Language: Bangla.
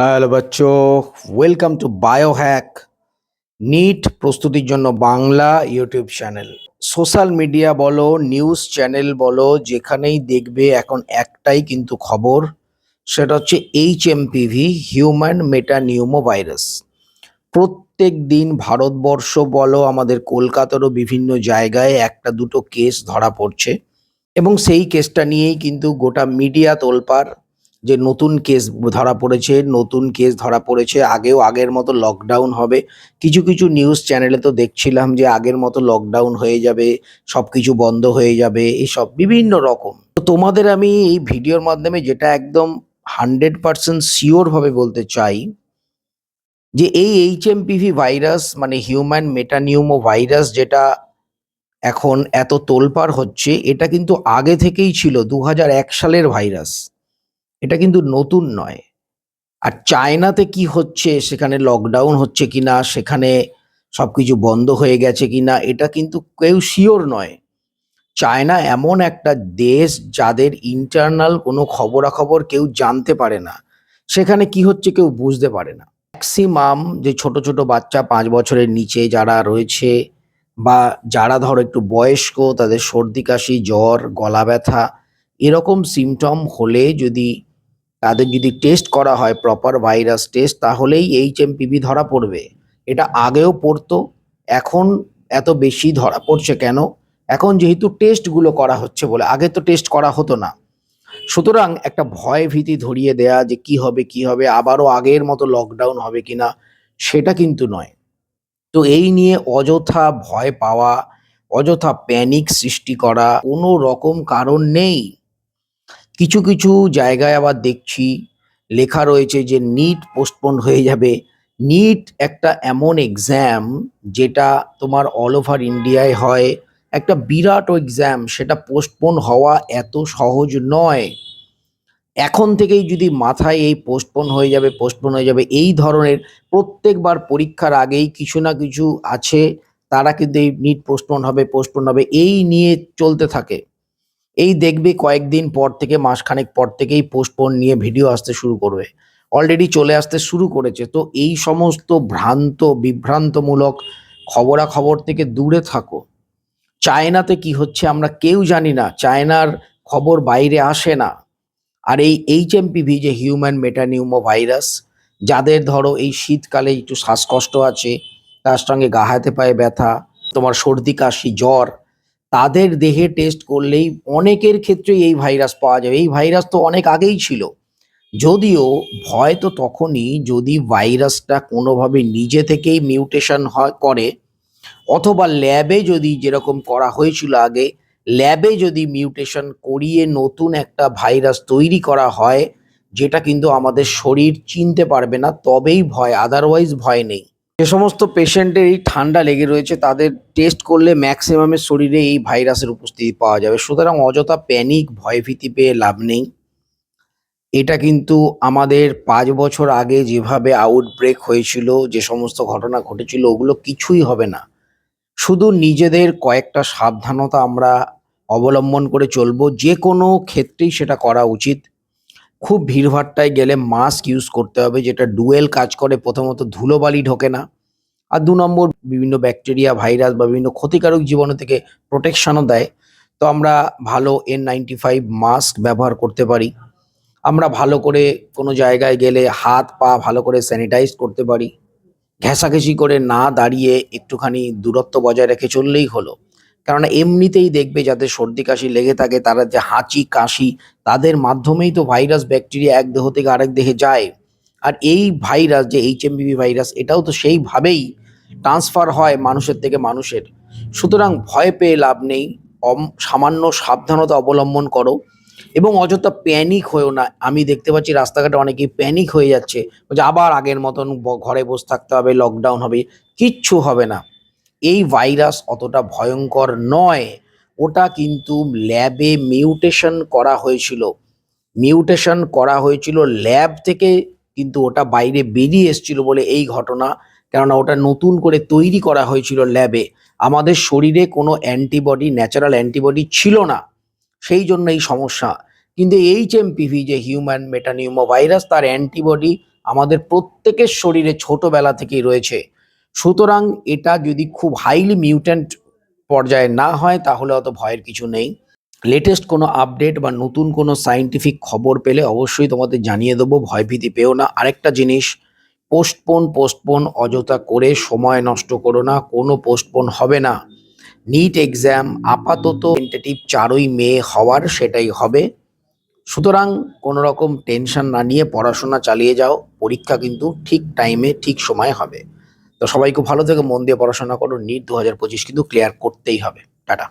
হ্যালো বাচ্চো ওয়েলকাম টু বায়োহ্যাক নিট প্রস্তুতির জন্য Bangla YouTube channel social media বলো নিউজ চ্যানেল বলো, যেখানেই দেখবে এখন একটাই কিন্তু খবর, সেটা হচ্ছে H MPV human metapneumovirus প্রত্যেক দিন ভারতবর্ষ বলো, আমাদের কলকাতারও বিভিন্ন জায়গায় একটা দুটো কেস ধরা পড়ছে। এবং সেই কেসটা নিয়েই কিন্তু গোটা মিডিয়া তোলপাড়। যে নতুন কেস ধরা পড়েছে, নতুন কেস ধরা পড়েছে, আগেও আগের মতো লকডাউন হবে। কিছু কিছু নিউজ চ্যানেলে তো দেখছিলাম যে আগের মতো লকডাউন হয়ে যাবে সব কিছু বন্ধ হয়ে যাবে, এসব বিভিন্ন রকম। তো তোমাদের আমি এই ভিডিওর মাধ্যমে যেটা একদম হান্ড্রেড পার্সেন্ট শিওরভাবে বলতে চাই, যে এই এইচ এইচএমপিভি ভাইরাস মানে হিউম্যান মেটানিউমো ভাইরাস যেটা এখন এত তোলপাড় হচ্ছে, এটা কিন্তু আগে থেকেই ছিল দু সালের ভাইরাস এটা কিন্তু নতুন নয়। আর চায়নাতে কি হচ্ছে, সেখানে লকডাউন হচ্ছে কিনা, সেখানে সবকিছু বন্ধ হয়ে গেছে কিনা, এটা কিন্তু কেউ শিওর নয়। চায়না এমন একটা দেশ যাদের ইন্টারনাল কোনো খবরাখবর কেউ জানতে পারে না। সেখানে কি হচ্ছে কেউ বুঝতে পারে না। ম্যাক্সিমাম যে ছোট ছোট বাচ্চা পাঁচ বছরের নিচে যারা রয়েছে বা যারা ধরো একটু বয়স্ক, তাদের সর্দি, কাশি, জ্বর, গলা ব্যথা, এরকম সিমটম হলে যদি তাদের যদি টেস্ট করা হয় প্রপার ভাইরাস টেস্ট তাহলেই এইচ এইচএমপিভি ধরা পড়বে। এটা আগেও পড়তো, এখন এত বেশি ধরা পড়ছে কেন? এখন যেহেতু টেস্টগুলো করা হচ্ছে বলে, আগে তো টেস্ট করা হতো না। সুতরাং একটা ভয় ভীতি ধরিয়ে দেয়া যে কি হবে কি হবে, আবারও আগের মতো লকডাউন হবে কিনা, সেটা কিন্তু নয়। তো এই নিয়ে অযথা ভয় পাওয়া, অযথা প্যানিক সৃষ্টি করা কোনো রকম কারণ নেই। কিছু কিছু জায়গায় আবার দেখছি, লেখা রয়েছে যে নিট পোস্টপোন হয়ে যাবে। নিট একটা এমন এক্সাম যেটা তোমার অল ওভার ইন্ডিয়ায় হয়। একটা বিরাট এক্সাম সেটা পোস্টপোন হওয়া এত সহজ নয়। এখন থেকেই যদি মাথায় এই পোস্টপোন হয়ে যাবে পোস্টপোন হয়ে যাবে, এই ধরনের প্রত্যেকবার পরীক্ষার আগেই কিছু না কিছু আছে, তারা কিন্তু এই নিট পোস্টপোন হবে পোস্টপোন হবে, এই নিয়ে চলতে থাকে। এই দেখবে কয়েকদিন পর থেকে, মাসখানেক পর থেকেই পোস্টপোন নিয়ে ভিডিও আসতে শুরু করবে। অলরেডি চলে আসতে শুরু করেছে। তো এই সমস্ত ভ্রান্ত, বিভ্রান্তমূলক খবরাখবর থেকে দূরে থাকো। চায়নাতে কি হচ্ছে আমরা কেউ জানি না। চায়নার খবর বাইরে আসে না। আর এই এইচএমপিভি যে হিউম্যান মেটানিউমো ভাইরাস যাদের ধরো এই শীতকালে একটু শ্বাসকষ্ট আছে, তার সঙ্গে গা হাতে পায়ে ব্যথা, তোমার সর্দি, কাশি, জ্বর তাদের দেহে টেস্ট করলেই অনেকের ক্ষেত্রে এই ভাইরাস পাওয়া যাবে। এই ভাইরাস তো অনেক আগেই ছিল। যদিও ভয় তো তখনই যদি ভাইরাসটা কোনোভাবে নিজে থেকেই মিউটেশন হয়, করে, অথবা ল্যাবে যদি যেরকম করা হয়েছিল আগে ল্যাবে যদি মিউটেশন করিয়ে নতুন একটা ভাইরাস তৈরি করা হয়, যেটা কিন্তু আমাদের শরীর চিনতে পারবে না, তবেই ভয় আদারওয়াইজ ভয় নেই। যে সমস্ত পেশেন্টের এই ঠান্ডা লেগে রয়েছে, তাদের টেস্ট করলে ম্যাক্সিমামের শরীরে এই ভাইরাসের উপস্থিতি পাওয়া যাবে। সুতরাং অযথা প্যানিক ভয়ভীতি পেয়ে লাভ নেই। এটা কিন্তু আমাদের পাঁচ বছর আগে যেভাবে আউটব্রেক হয়েছিল, যে সমস্ত ঘটনা ঘটেছিল, ওগুলো কিছুই হবে না। শুধু নিজেদের কয়েকটা সাবধানতা আমরা অবলম্বন করে চলবো। যে কোনো ক্ষেত্রেই সেটা করা উচিত। খুব ভিড়ভাট্টায় গেলে মাস্ক ইউজ করতে হবে, যেটা ডুয়েল কাজ করে, প্রথমত ধুলোবালি ঢোকে না। আর দু নম্বর, বিভিন্ন ব্যাকটেরিয়া ভাইরাস বা বিভিন্ন ক্ষতিকারক জীবাণু থেকে প্রোটেকশনও দেয়। তো আমরা ভালো এন নাইনটি ফাইভ মাস্ক ব্যবহার করতে পারি। আমরা ভালো করে কোনো জায়গায় গেলে হাত পা ভালো করে স্যানিটাইজ করতে পারি। ঘেঁষাঘেঁষি করে না দাঁড়িয়ে একটুখানি দূরত্ব বজায় রেখে চললেই হলো। কেননা এমনিতেই দেখবে যাদের সর্দি কাশি লেগে থাকে, তারা যে হাঁচি, কাশি, তাদের মাধ্যমেই তো ভাইরাস, ব্যাকটেরিয়া এক দেহ থেকে আরেক দেহে যায়। আর এই ভাইরাস যে এইচএমবিভি ভাইরাস, এটাও তো সেইভাবেই ট্রান্সফার হয় মানুষের থেকে মানুষের। সুতরাং ভয় পেয়ে লাভ নেই সামান্য সাবধানতা অবলম্বন করো। এবং অযথা প্যানিক হয়েও না। আমি দেখতে পাচ্ছি রাস্তাঘাটে অনেকেই প্যানিক হয়ে যাচ্ছে। যে আবার আগের মতন ঘরে বসে থাকতে হবে লকডাউন হবে, কিচ্ছু হবে না। এই ভাইরাস অতটা ভয়ঙ্কর নয়। ওটা কিন্তু ল্যাবে মিউটেশন করা হয়েছিল। মিউটেশন করা হয়েছিল ল্যাব থেকে কিন্তু ওটা বাইরে বেরিয়ে এসেছিল বলে এই ঘটনা, কেননা ওটা নতুন করে তৈরি করা হয়েছিল ল্যাবে আমাদের শরীরে কোনো অ্যান্টিবডি ন্যাচারাল অ্যান্টিবডি ছিল না। সেই জন্য এই সমস্যা। কিন্তু এইচ এমপিভি যে হিউম্যান মেটানিউমো ভাইরাস তার অ্যান্টিবডি আমাদের প্রত্যেকের শরীরে ছোটবেলা থেকেই রয়েছে। সুতরাং এটা যদি খুব হাইলি মিউট্যান্ট পর্যায়ে না হয়, তাহলে অত ভয়ের কিছু নেই। লেটেস্ট কোনো আপডেট বা নতুন কোনো সাইন্টিফিক খবর পেলে অবশ্যই তোমাদের জানিয়ে দেবো, ভয়ভীতি পেও না। আরেকটা জিনিস পোস্টপোন পোস্টপোন অযথা করে সময় নষ্ট করো না, কোনো পোস্টপোন হবে না। নিট এক্সাম আপাতত টেন্টেটিভ চারই মে হওয়ার সেটাই হবে। সুতরাং কোনো রকম টেনশন না নিয়ে পড়াশোনা চালিয়ে যাও, পরীক্ষা কিন্তু ঠিক টাইমে ঠিক সময়ে হবে। তো সবাই খুব ভালো থেকে মন দিয়ে পড়াশোনা করো, নিট দু হাজার পঁচিশ কিন্তু ক্লিয়ার করতেই হবে। টাটা।